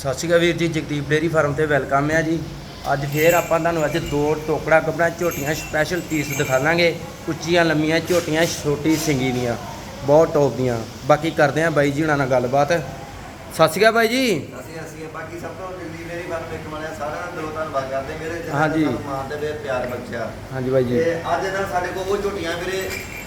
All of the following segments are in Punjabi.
ਸਤਿ ਸ਼੍ਰੀ ਅਕਾਲ ਵੀਰ ਜੀ ਜਗਦੀਪ ਡੇਰੀ ਫਾਰਮ ਤੇ ਵੈਲਕਮ ਹੈ ਜੀ। ਅੱਜ ਫੇਰ ਆਪਾਂ ਤੁਹਾਨੂੰ ਅੱਜ ਦੋ ਟੋਕੜਾ ਕੱਪੜਾ ਝੋਟੀਆਂ ਸਪੈਸ਼ਲ ਪੀਸ ਦਿਖਾਵਾਂਗੇ ਉੱਚੀਆਂ ਲੰਮੀਆਂ ਝੋਟੀਆਂ ਛੋਟੀ ਸਿੰਗੀ ਦੀਆਂ। ਬਹੁਤ ਟੌਪ ਦੀਆਂ। ਬਾਕੀ ਕਰਦੇ ਆਂ ਬਾਈ ਜੀ ਹੁਣਾਂ ਨਾਲ ਗੱਲਬਾਤ। ਸਤਿ ਸ਼੍ਰੀ ਅਕਾਲ ਬਾਈ ਜੀ। ਅਸੀਂ ਅਸੀਂ ਬਾਕੀ ਸਭ ਤੋਂ ਦਿੱਲੀ ਮੇਰੀ ਬਾਤ ਵੇਖਣ ਵਾਲਿਆਂ ਸਾਰਿਆਂ ਦਾ ਦਿਲੋਂ ਧੰਨਵਾਦ ਕਰਦੇ ਮੇਰੇ ਹਾਂਜੀ। ਨੇ ਸਾਨੂੰ ਮਾਣ ਦੇ ਵੇ ਪਿਆਰ ਬਖਸ਼ਿਆ। ਹਾਂਜੀ ਬਾਈ ਜੀ। ਤੇ ਅੱਜ ਇਹਨਾਂ ਸਾਡੇ ਕੋਲ ਉਹ ਝੋਟੀਆਂ ਵੀਰੇ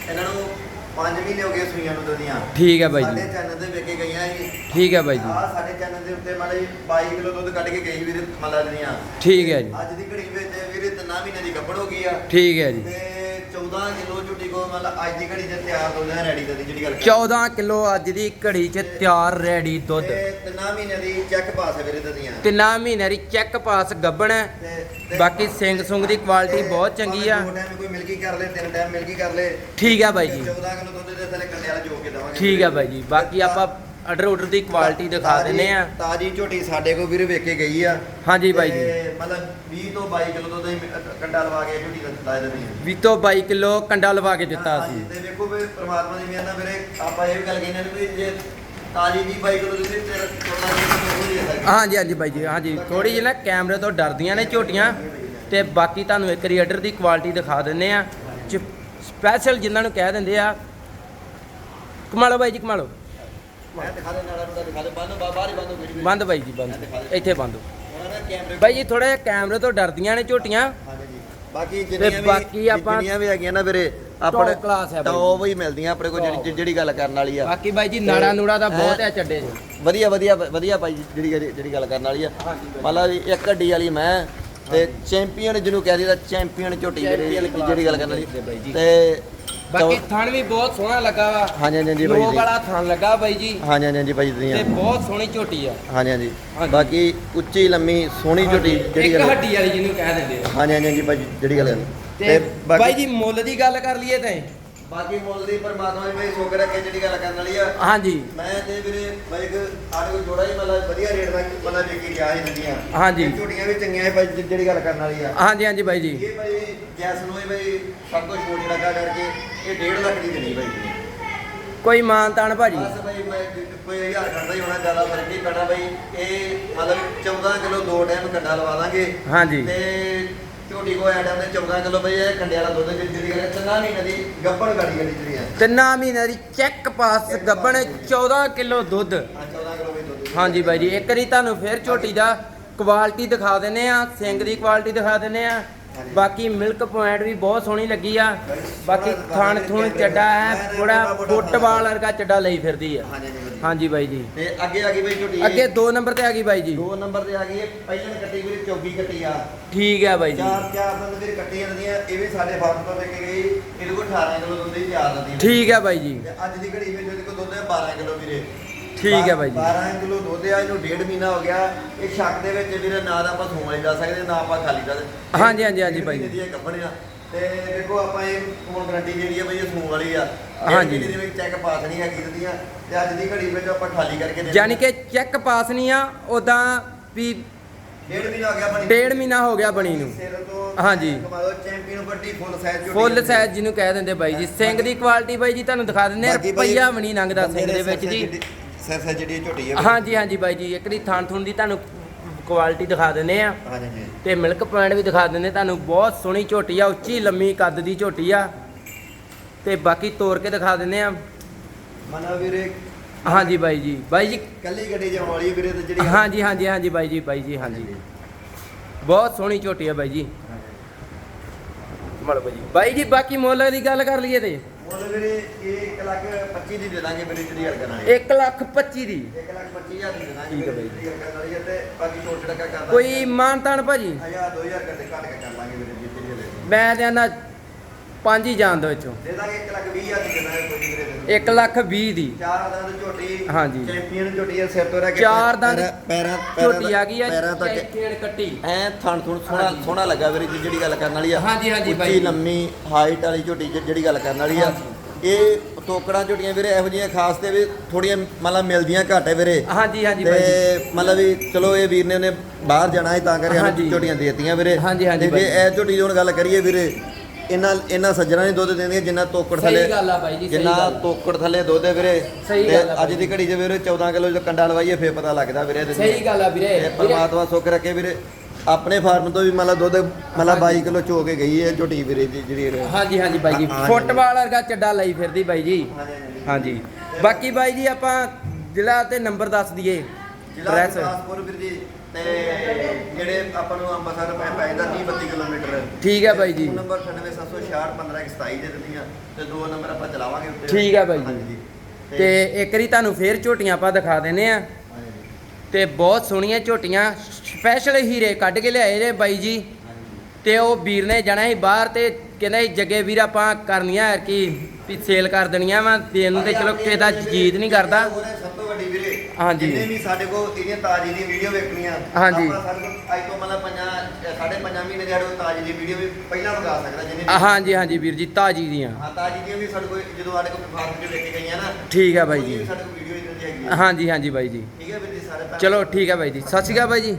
ਇਹਨਾਂ ਨੂੰ 5 ਮਹੀਨੇ ਹੋ ਗਏ ਸੂਈਆਂ ਨੂੰ ਦਦੀਆਂ ਠੀਕ ਹੈ ਬਾਈ ਸਾਡੇ ਜੀ ਚੈਨਲ ਤੇ ਵੇਖ ਗਈਆਂ ਸੀ ਠੀਕ ਹੈ ਬਾਈ ਜੀ। ਆ ਸਾਡੇ ਚੈਨਲ ਦੇ ਉੱਤੇ ਮਾੜੇ 22 ਕਿਲੋ ਦੁੱਧ ਕੱਢ ਕੇ ਗਈ ਵੀਰੇ ਮਲਾ ਦੀਆਂ ਠੀਕ ਹੈ ਜੀ। ਅੱਜ ਦੀ ਘੜੀ ਵਿੱਚ ਵੀਰੇ ਤਿੰਨਾਂ ਮਹੀਨੇ ਦੀ ਗੱਭੜ ਹੋ ਗਈ ਆ। ਠੀਕ ਹੈ ਜੀ। ਤੇ 14 ਕਿਲੋ ਝੋਟੀ ਕੋ ਮਤਲਬ ਅੱਜ ਦੀ ਘੜੀ 'ਚ ਤਿਆਰ ਹੋ ਰੈਡੀ ਦੀ ਜਿਹੜੀ ਗੱਲ 14 ਕਿਲੋ ਅੱਜ ਦੀ ਘੜੀ 'ਚ ਤਿਆਰ ਰੈਡੀ ਦੁੱਧ। ਤੇ ਤਿੰਨਾਂ ਮਹੀਨੇ ਦੀ ਚੈੱਕ ਪਾਸ ਹੈ ਵੀਰੇ ਦਦੀਆਂ ਤਿੰਨਾਂ ਮਹੀਨਿਆਂ ਦੀ ਚੈੱਕ ਪਾਸ ਗੱਬਣ ਹੈ। ਬਾਕੀ ਸਿੰਘ ਸੁੰਗ ਦੀ ਕੁਆਲਿਟੀ ਬਹੁਤ ਚੰਗੀ ਆ। ਭਾਵੇਂ ਦੋ ਟਾਈਮ ਕੋਈ ਮਿਲਕੀ ਕਰ ਲੇ ਤਿੰਨ ਟਾਈਮ ਮਿਲਕੀ ਕਰ ਲੇ। ਠੀਕ ਹੈ ਬਾਈ ਜੀ। 14 ਕਿਲੋ ਦੁੱਧ ਦੇ ਥੱਲੇ ਕੰਡੇ ਵਾਲਾ ਜੋੜ ਕੇ ਦਵਾਂਗੇ ਠੀਕ ਹੈ ਬਾਈ ਜੀ। ਬਾਕੀ ਆਪਾਂ ਆਰਡਰ ਆਰਡਰ ਦੀ ਕੁਆਲਿਟੀ ਦਿਖਾ ਦਿੰਨੇ ਆ। ਤਾਜੀ ਝੋਟੀ ਸਾਡੇ ਕੋਲ ਵੀਰੇ ਵੇਖ ਕੇ ਗਈ ਆ। ਹਾਂਜੀ ਬਾਈ ਜੀ। ਤੇ ਮਤਲਬ 20 ਤੋਂ 22 ਕਿਲੋ ਦੁੱਧ ਅਸੀਂ ਕੰਡਾ ਲਵਾ ਕੇ ਝੋਟੀ ਦਾ ਲਾ ਦਿੰਦੇ ਹਾਂ ਵੀ ਤੋਂ 22 ਕਿਲੋ ਕੰਡਾ ਲਵਾ ਕੇ ਦਿੱਤਾ ਹਾਂਜੀ, ਸੀ ਤੇ ਵੇਖੋ ਵੀ ਪ੍ਰਮਾਤਮਾ ਦੀ ਮਿਹਰ ਨਾਲ ਵੀਰੇ ਆਪਾਂ ਇਹ ਵੀ ਗੱਲ ਕਹਿੰਦੇ ਨੇ ਵੀ ਜੇ ਤਾਜੀ ਦੀ 22 ਕਿਲੋ ਦੁੱਧ ਤੇਰਾ 14 ਕਿਲੋ ਦੁੱਧ ਦੇ ਸਕਦਾ ਹਾਂਜੀ ਹਾਂਜੀ ਬਾਈ ਜੀ ਹਾਂਜੀ। ਥੋੜੀ ਜਿਹੀ ਨਾ ਕੈਮਰੇ ਤੋਂ ਡਰਦੀਆਂ ਨੇ ਝੋਟੀਆਂ। ਤੇ ਬਾਕੀ ਤੁਹਾਨੂੰ ਇੱਕ ਵਾਰੀ ਆਰਡਰ ਦੀ ਕੁਆਲਿਟੀ ਦਿਖਾ ਦਿੰਨੇ ਆ। ਸਪੈਸ਼ਲ ਜਿਨ੍ਹਾਂ ਨੂੰ ਕਹਿ ਦਿੰਦੇ ਆ। ਕਮਾਲੋ ਬਾਈ ਜੀ ਕਮਾਲੋ। ਬੰਦ ਬਾਈ ਜੀ ਬੰਦ। ਇੱਥੇ ਬੰਦ। ਬਾਈ ਜੀ ਥੋੜਾ ਜਿਹਾ ਕੈਮਰੇ ਤੋਂ ਡਰਦੀਆਂ ਨੇ ਝੋਟੀਆਂ। ਜੀ। ਬਾਕੀ ਜਿੰਨੀਆਂ ਵੀ ਬਾਕੀ ਆਪਾਂ- ਜਿੰਨੀਆਂ ਵੀ ਹੈਗੀਆਂ ਨਾ ਵੀਰੇ ਆਪਣੇ class ਹੈ ਬਾਈ। ਟੌਪ ਹੀ ਮਿਲਦੀਆਂ ਆਪਣੇ ਕੋਲ ਜਿਹੜੀ ਜਿਹੜੀ ਗੱਲ ਕਰਨ ਵਾਲੀ ਆ। ਬਾਕੀ ਬਾਈ ਜੀ ਨਾੜਾ ਨੂੜਾ ਦਾ ਬਹੁਤ ਹੈ ਚੱਡੇ ਵਧੀਆ ਵਧੀਆ ਵਧੀਆ ਭਾਈ ਜਿਹੜੀ ਜਿਹੜੀ ਗੱਲ ਕਰਨ ਵਾਲੀ ਆ। ਵੀ ਇੱਕ ਹੱਡੀ ਵਾਲੀ ਮੈਂ ਤੇ ਚੈਂਪੀਅਨ ਜਿਹਨੂੰ ਕਹਿ ਦਈਦਾ ਚੈਂਪੀਅਨ ਝੋਟੀ ਜਿਹੜੀ ਗੱਲ ਕਰਨ ਵਾਲੀ। ਜੀ। ਤੇ ਬਾਕੀ ਥਣ ਵੀ ਬਹੁਤ ਸੋਹਣਾ ਲੱਗਾ ਵਾ। ਹਾਂਜੀ ਹਾਂਜੀ ਹਾਂਜੀ ਬਾਈ ਲੋਕ ਜੀ। ਵਾਲਾ ਥਣ ਲੱਗਾ ਬਾਈ ਜੀ। ਹਾਂਜੀ ਹਾਂਜੀ ਹਾਂਜੀ ਭਾਈ ਤੇ ਦੀਆਂ ਬਹੁਤ ਸੋਹਣੀ ਝੋਟੀ ਆ। ਹਾਂਜੀ ਹਾਂਜੀ। ਹਾਂਜੀ। ਬਾਕੀ ਉੱਚੀ ਲੰਮੀ ਸੋਹਣੀ ਝੋਟੀ ਜਿਹੜੀ ਇੱਕ ਗੱਲ ਹੱਡੀ ਵਾਲੀ ਜਿਹਨੂੰ ਕਹਿ ਦਿੰਦੇ ਆ। ਹਾਂਜੀ ਹਾਂਜੀ ਹਾਂਜੀ ਭਾਈ ਜਿਹੜੀ ਗੱਲ। ਤੇ ਬਾਈ ਜੀ ਮੁੱਲ ਦੀ ਗੱਲ ਕਰ ਲਈਏ ਤੇ ਬਾਕੀ ਮੁੱਲ ਦੀ ਪਰਮਾਤਮਾ ਦੀ ਸ਼ੁਕਰ ਹੈ ਕਿ ਜਿਹੜੀ ਗੱਲ ਕਰਨ ਵਾਲੀ ਆ। ਹਾਂਜੀ। ਮੈਂ ਤੇ ਵੀਰੇ ਬਾਈ ਇੱਕ ਸਾਡੇ ਕੋਲ ਜੋੜਾ ਹੀ ਮਤਲਬ ਵਧੀਆ ਰੇਟ ਦਾ ਮਤਲਬ ਵੇਖ ਕੇ ਗਿਆ ਸੀ ਨਦੀਆਂ ਹਾਂਜੀ। ਤੇ ਝੋਟੀਆਂ ਵੀ ਚੰਗੀਆਂ ਹੈ ਜਿ- ਜਿਹੜੀ ਗੱਲ ਕਰਨ ਵਾਲੀ ਆ। ਹਾਂਜੀ ਹਾਂਜੀ ਬਾਈ ਜੀ। ਇਹ ਭਾਈ ਜੈਸ ਨੂੰ ਇਹ ਭਾਈ ਸਭ ਕੁਝ ਛੋਟੀ ਲੱਗਾ ਕਰਕੇ ਇਹ 1.5 ਲੱਖ ਦੀ ਦੇਣੀ ਭਾਈ। ਕੋਈ ਮਾਨਤਾਨ ਭਾਜੀ? ਬਸ ਭਾਈ ਮੈਂ ਜ- ਕੋਈ ਹਜ਼ਾਰ ਕਰਦਾ ਹੀ ਹੋਣਾ ਜ਼ਿਆਦਾ ਫ਼ਰਕ ਨਹੀਂ ਪੈਣਾ ਭਾਈ। ਇਹ ਮਤਲਬ 14 ਕਿਲੋ ਦੋ ਟਾਈਮ ਕੰਡਾ ਲਵਾ ਦਾਂਗੇ ਹਾਂਜੀ। ਤੇ ਝੋਟੀ ਕੋ ਐਡਮ ਦੇ 14 ਕਿਲੋ ਭਾਈ ਇਹ ਕੰਡੇ ਵਾਲਾ ਦੁੱਧ ਜਿਹੜੀ ਗੱਲ ਚੰਗਾ ਨਹੀਂ ਨਦੀ ਗੱਪਣ ਗਾੜੀ ਗੜੀ ਜਿਹੜੀ ਤਿੰਨਾਂ ਦੀ ਚੈੱਕ ਪਾਸ ਗੱਬਣ 14 ਕਿਲੋ ਦੁੱਧ। ਹਾਂ 14 ਕਿਲੋ ਵੀ ਦੁੱਧ। ਹਾਂਜੀ ਬਾਈ ਜੀ ਇੱਕ ਵਾਰੀ ਤੁਹਾਨੂੰ ਫੇਰ ਝੋਟੀ ਦਾ ਕੁਆਲਿਟੀ ਦਿਖਾ ਦਿੰਨੇ ਆ ਸਿੰਘ ਦੀ ਕੁਆਲਿਟੀ ਦਿਖਾ ਦਿੰਨੇ ਆ ਬਾਕੀ ਮਿਲਕ ਪੁਆਇੰਟ ਵੀ ਬਹੁਤ ਸੋਹਣੀ ਲੱਗੀ ਆ। ਬਾਕੀ ਥਣ ਥੁਣ ਚੱਡਾ ਹੈ ਥੋੜਾ ਫੁੱਟਬਾਲ ਵਰਗਾ ਚੱਡਾ ਲਈ ਫਿਰਦੀ ਆ। ਹਾਂਜੀ। ਹਾਂਜੀ ਬਾਈ ਜੀ। ਤੇ ਅੱਗੇ ਆ ਗਈ ਭਾਈ ਝੋਟੀ ਅੱਗੇ 2 ਨੰਬਰ ਤੇ ਆ ਗਈ ਬਾਈ ਜੀ। ਦੋ ਨੰਬਰ ਤੇ ਆ ਗਈ ਪਹਿਲਾਂ ਕੱਟੀ ਵੀਰੇ 24 ਕੱਟੀ ਆ। ਠੀਕ ਹੈ ਬਾਈ ਜੀ। ਚਾਰ ਚਾਰ ਦੰਦ ਵੀਰੇ ਕੱਟੀ ਜਾਂਦੀਆਂ ਇਹ ਵੀ ਸਾਡੇ ਫਾਰਮ ਤੋਂ ਲੈ ਕੇ ਗਈ ਇਹਦੇ ਕੋਲ 18 ਕਿਲੋ ਦੁੱਧ ਹੀ ਤਿਆਰ ਦਿੰਦੀ ਠੀਕ ਹੈ ਬਾਈ ਜੀ। ਤੇ ਅੱਜ ਦੀ ਘੜੀ ਵਿੱਚ ਇਹਦੇ ਕੋਲ ਦੁੱਧ ਹੈ 12 ਕਿਲੋ ਵੀਰੇ। ਠੀਕ ਹੈ ਬਾਈ ਜੀ। 12 ਕਿਲੋ ਦੁੱਧ ਆ ਇਹਨੂੰ ਡੇਢ ਮਹੀਨਾ ਹੋ ਗਿਆ। ਇਹ ਛੱਕ ਦੇ ਵਿੱਚ ਵੀਰੇ ਨਾ ਤਾਂ ਆਪਾਂ ਸੂਣ ਵਾਲੀ ਜਾ ਸਕਦੇ ਨਾ ਆਪਾਂ ਖਾਲੀ ਜਾ ਸਕਦੇ। ਹਾਂਜੀ, ਹਾਂਜੀ, ਹਾਂਜੀ ਬਾਈ। ਦੀ ਇਹ ਕੱਪੜਿਆ ਤੇ ਦੇਖੋ ਆਪਾਂ ਇਹ ਕੋਲ ਗਰੰਟੀ ਜਿਹੜੀ ਹੈ ਬਈ ਇਹ ਸੂਣ ਵਾਲੀ ਆ। ਹਾਂਜੀ। ਇਹਦੇ ਵਿੱਚ ਚੈੱਕ ਪਾਸ ਨਹੀਂ ਹੈਗੀ ਇਹਦੀਆਂ ਤੇ ਅੱਜ ਦੀ ਘੜੀ ਵਿੱਚ ਆਪਾਂ ਖਾਲੀ ਕਰਕੇ ਦੇ ਯਾਨੀ ਕਿ ਚੈੱਕ ਪਾਸ ਨਹੀਂ ਆ ਉਦਾਂ ਵੀ ਡੇਢ ਮਹੀਨਾ ਹੋ ਗਿਆ ਬਣੀ ਡੇਢ ਮਹੀਨਾ ਹੋ ਗਿਆ ਬਣੀ ਨੂੰ। ਸਿਰ ਤੋਂ ਹਾਂਜੀ। ਚੈਂਪੀਅਨ ਵੱਡੀ ਫੁੱਲ ਸਾਈਜ਼ ਫੁੱਲ ਸਾਈਜ਼ ਜਿਹਨੂੰ ਕਹਿ ਦਿੰਦੇ ਬਾਈ ਜੀ। ਸਿੰਘ ਦੀ ਕੁਆਲਿਟੀ ਬਾਈ ਜੀ ਤੁਹਾਨੂੰ ਦਿਖਾ ਦਿੰਦੇ ਆ ਰੁਪਈਆ ਵੀ ਨਹੀਂ ਲੰਘਦਾ ਸਿੰਘ ਦੇ ਵਿੱਚ ਜੀ। ਸਿਰ ਜਿਹੜੀ ਇਹ ਝੋਟੀ ਹੈ ਹਾਂਜੀ ਹਾਂਜੀ ਬਾਈ ਜੀ। ਇੱਕ ਦੀ ਥਾਣ ਥੁਣ ਦੀ ਤੁਹਾਨੂੰ ਕੁਆਲਿਟੀ ਦਿਖਾ ਦਿੰਦੇ ਆ। ਹਾਂਜੀ। ਤੇ ਮਿਲਕ ਪੁਆਇੰਟ ਵੀ ਦਿਖਾ ਦਿੰਦੇ ਤੁਹਾਨੂੰ ਬਹੁਤ ਸੋਹਣੀ ਝੋਟੀ ਆ ਉੱਚੀ ਲੰਮੀ ਕੱਦ ਦੀ ਝੋਟੀ ਆ। ਤੇ ਬਾਕੀ ਤੋੜ ਕੇ ਦਿਖਾ ਦਿੰਦੇ ਆ। ਮਨਾ ਵੀਰੇ ਹਾਂਜੀ ਬਾਈ ਜੀ ਬਾਈ ਜੀ। ਕੱਲੀ ਗੱਡੀ ਜਾਣ ਵਾਲੀ ਵੀਰੇ ਤੇ ਜਿਹੜੀ ਹਾਂਜੀ ਹਾਂਜੀ ਹਾਂਜੀ ਬਾਈ ਜੀ ਬਾਈ ਜੀ ਹਾਂਜੀ। ਬਹੁਤ ਸੋਹਣੀ ਝੋਟੀ ਆ ਬਾਈ ਜੀ। ਮਲ ਬਾਈ ਜੀ। ਬਾਈ ਜੀ ਬਾਕੀ ਮੁੱਲ ਦੀ ਗੱਲ ਕਰ ਲਈਏ ਤੇ। ਮੁੱਲ ਵੀਰੇ ਇਹ 1 ਲੱਖ 25 ਦੀ ਦੇ ਦਾਂਗੇ ਵੀਰੇ ਜਿਹੜੀ ਗੱਲ ਕਰਾਂਗੇ। 1 ਲੱਖ 25 ਦੀ। 1 ਲੱਖ 25 ਹਜ਼ਾਰ ਦੀ ਦੇ ਦਾਂਗੇ ਠੀਕ ਹੈ ਵੀਰੇ ਬਾਈ। ਜਿਹੜੀ ਗੱਲ ਕਰਨ ਵਾਲੀ ਹੈ ਤੇ ਬਾਕੀ ਛੋਟ ਛੜਕਾ ਕੋਈ ਮਾਨਤਾਨ ਭਾਜੀ? 1000 2000 ਕਰਦੇ ਘੱਟ ਕੇ ਕਰ ਲਾਂਗੇ ਵੀਰੇ ਜਿੱਤੇ ਜਿਹੜੇ ਮੈਂ ਤੇ ਆਂਦਾ ਪੰਜ ਹੀ ਜਾਣ ਦੋ ਵਿੱਚੋਂ। ਦੇ ਦਾਂਗੇ 1 ਲੱਖ 20 ਹਜ਼ਾਰ ਦੀ ਦੇ ਦਾਂਗੇ ਕੋਈ ਨਹੀਂ ਵੀਰੇ ਦੇ 1 ਲੱਖ 20 ਦੀ। ਚਾਰ ਦੰਦ ਝੋਟੀ ਹਾਂਜੀ। ਚੈਂਪੀਅਨ ਝੋਟੀ ਹੈ ਸਿਰ ਤੋਂ ਰਹਿ ਕੇ ਚਾਰ ਦੰਦ ਪੈਰਾਂ- ਪੈਰਾਂ ਝੋਟੀ ਆ ਗਈ ਆ ਪੈਰਾਂ ਤੱਕ ਖੇੜ ਕੱਟੀ। ਐ ਥਣ ਥੁਣ ਸੋਹਣਾ ਸੋਹਣਾ ਲੱਗਾ ਵੀਰੇ ਜੀ ਜਿਹੜੀ ਗੱਲ ਕਰਨ ਵਾਲੀ ਆ। ਹਾਂਜੀ, ਹਾਂਜੀ ਬਾਈ ਉੱਚੀ ਜੀ। ਲੰਮੀ ਹਾਈਟ ਵਾਲੀ ਝੋਟੀ ਜ- ਜਿਹੜੀ ਗੱਲ ਕਰਨ ਵਾਲੀ ਆ। ਇਹ ਤੋਕੜਾਂ ਝੋਟੀਆਂ ਵੀਰੇ ਇਹੋ ਜਿਹੀਆਂ ਖਾਸ ਤੇ ਵੀ ਥੋੜੀਆਂ ਮਤਲਬ ਮਿਲਦੀਆਂ ਘੱਟ ਹੈ ਵੀਰੇ। ਹਾਂਜੀ ਹਾਂਜੀ ਬਾਈ ਜੀ। ਤੇ ਮਤਲਬ ਵੀ ਚਲੋ ਇਹ ਵੀਰ ਨੇ ਉਹਨੇ ਬਾਹਰ ਜਾਣਾ ਹੈ ਤਾਂ ਕਰਕੇ ਹਾਂਜੀ। ਸਾਨੂੰ ਝੋਟੀਆਂ ਦੇਤੀਆਂ ਵੀਰੇ। ਹਾਂਜੀ, ਹਾਂਜੀ ਤੇ ਜੀ। ਇਹ ਝੋਟੀ ਦੀ ਹੁਣ ਗੱਲ ਕਰੀਏ ਵੀਰੇ ਇਹਨਾਂ ਇਹਨਾਂ ਸੱਜਣਾ ਨਹੀਂ ਦੁੱਧ ਦਿੰਦੀਆਂ ਜਿੰਨਾ ਤੋਕੜ ਥੱਲੇ ਸਹੀ ਗੱਲ ਆ ਬਾਈ ਜੀ ਸਹੀ ਜਿੰਨਾ ਗੱਲ ਤੋਕੜ ਥੱਲੇ ਦੁੱਧ ਹੈ ਵੀਰੇ। ਸਹੀ ਤੇ ਗੱਲ ਆ ਅੱਜ ਦੀ ਘੜੀ 'ਚ ਵੀਰੇ 14 ਕਿਲੋ ਜੋ ਕੰਡਾ ਲਵਾਈਏ ਫੇਰ ਪਤਾ ਲੱਗਦਾ ਵੀਰੇ ਇਹਦੇ ਸਹੀ ਗੱਲ ਆ ਵੀਰੇ ਪਰਮਾਤਮਾ ਸੁੱਖ ਰੱਖੇ ਵੀਰੇ। ਆਪਣੇ ਫਾਰਮ ਤੋਂ ਵੀ ਮਤਲਬ ਦੁੱਧ ਮਤਲਬ 22 ਕਿਲੋ ਚੋ ਕੇ ਗਈ ਹੈ ਝੋਟੀ ਵੀਰੇ ਦੀ ਜਿਹੜੀ ਇਹ- ਹਾਂਜੀ ਹਾਂਜੀ ਬਾਈ ਜੀ। ਹਾਂ, ਹਾਂਜੀ। ਫੁੱਟਬਾਲ ਵਰਗਾ ਚੱਡਾ ਲਈ ਫਿਰਦੀ ਬਾਈ ਜੀ। ਹਾਂਜੀ। ਬਾਕੀ ਬਾਈ ਜੀ ਆਪਾਂ ਜ਼ਿਲ੍ਹਾ ਤੇ ਨੰਬਰ ਦੱਸ ਦਈਏ। ਜ਼ਿਲ੍ਹਾ ਐਡਰੈਸ ਗੁਰਦਾਸਪੁਰ ਵੀਰ ਜੀ ਤੇ ਜਿਹੜੇ ਆਪਾਂ ਨੂੰ ਅੰਮ੍ਰਿਤਸਰ ਪੈ ਪੈਂਦਾ 30 32 ਕਿਲੋਮੀਟਰ। ਠੀਕ ਹੈ ਬਾਈ ਜੀ। ਨੰਬਰ 9776615127 ਦੇ ਦਿੱਤੀਆਂ ਤੇ ਦੋ ਨੰਬਰ ਆਪਾਂ ਚਲਾਵਾਂਗੇ ਉੱਤੇ। ਠੀਕ ਹੈ ਬਾਈ ਜੀ। ਤੇ ਇੱਕ ਵਾਰੀ ਤੁਹਾਨੂੰ ਫੇਰ ਝੋਟੀਆਂ ਆਪਾਂ ਦਿਖਾ ਦਿੰਨੇ ਆ ਤੇ ਬਹੁਤ ਸੋਹਣੀਆਂ ਝੋਟੀਆਂ ਸਪੈਸ਼ਲ ਹੀਰੇ ਕੱਢ ਕੇ ਲਿਆਏ ਨੇ ਬਾਈ ਜੀ। ਤੇ ਉਹ ਵੀਰ ਨੇ ਜਾਣਾ ਸੀ ਬਾਹਰ ਤੇ ਕਹਿੰਦਾ ਸੀ ਜੱਗੇ ਵੀਰ ਆਪਾਂ ਕਰਨੀਆਂ ਕੀ ਵੀ ਸੇਲ ਕਰ ਦੇਣੀਆਂ ਵਾ ਦੇਣ ਤੇ ਚਲੋ ਕਿਸੇ ਦਾ ਜੀਤ ਨਹੀਂ ਕਰਦਾ। ਹੋਰ ਇਹ ਸਭ ਤੋਂ ਵੱਡੀ ਵੀਰੇ ਹਾਂਜੀ। ਜਿੰਨੇ ਵੀ ਸਾਡੇ ਕੋਲ ਇਹਦੀਆਂ ਤਾਜੀ ਦੀ ਵੀਡੀਓ ਵੇਖਣੀਆਂ ਹਾਂਜੀ। ਆਪਾਂ ਸਾਡੇ ਕੋਲ ਅੱਜ ਤੋਂ ਮਤਲਬ ਪੰਜਾਂ ਸਾਢੇ ਪੰਜਾਂ ਮਹੀਨੇ ਦੀ ਸਾਡੇ ਕੋਲ ਤਾਜੀ ਦੀ ਵੀਡੀਓ ਵੀ ਪਹਿਲਾਂ ਵਿਖਾ ਸਕਦਾ ਜਿਹਨੇ ਆ, ਹਾਂਜੀ ਹਾਂਜੀ ਵੀਰ ਜੀ ਤਾਜੀ ਦੀਆਂ ਹਾਂ ਤਾਜੀ ਦੀਆਂ ਵੀ ਸਾਡੇ ਕੋਲ ਜਦੋਂ ਸਾਡੇ ਕੋਲ ਫਾਰਮ 'ਚ ਵੇਖ ਕੇ ਗਈਆਂ ਨਾ ਠੀਕ ਹੈ ਬਾਈ ਉਹਦੀ ਵੀ ਜੀ ਸਾਡੇ ਕੋਲ ਵੀਡੀਓ ਇਦਾਂ ਦੀ ਹੈਗੀ। ਹਾਂਜੀ ਹਾਂਜੀ ਬਾਈ ਜੀ ਠੀਕ ਹੈ ਵੀਰ ਜੀ ਸਾਰੇ ਭੈਣ ਚਲੋ ਠੀਕ ਹੈ ਬਾਈ ਜੀ ਸਤਿ ਸ਼੍ਰੀ ਅਕਾਲ ਬਾਈ ਜੀ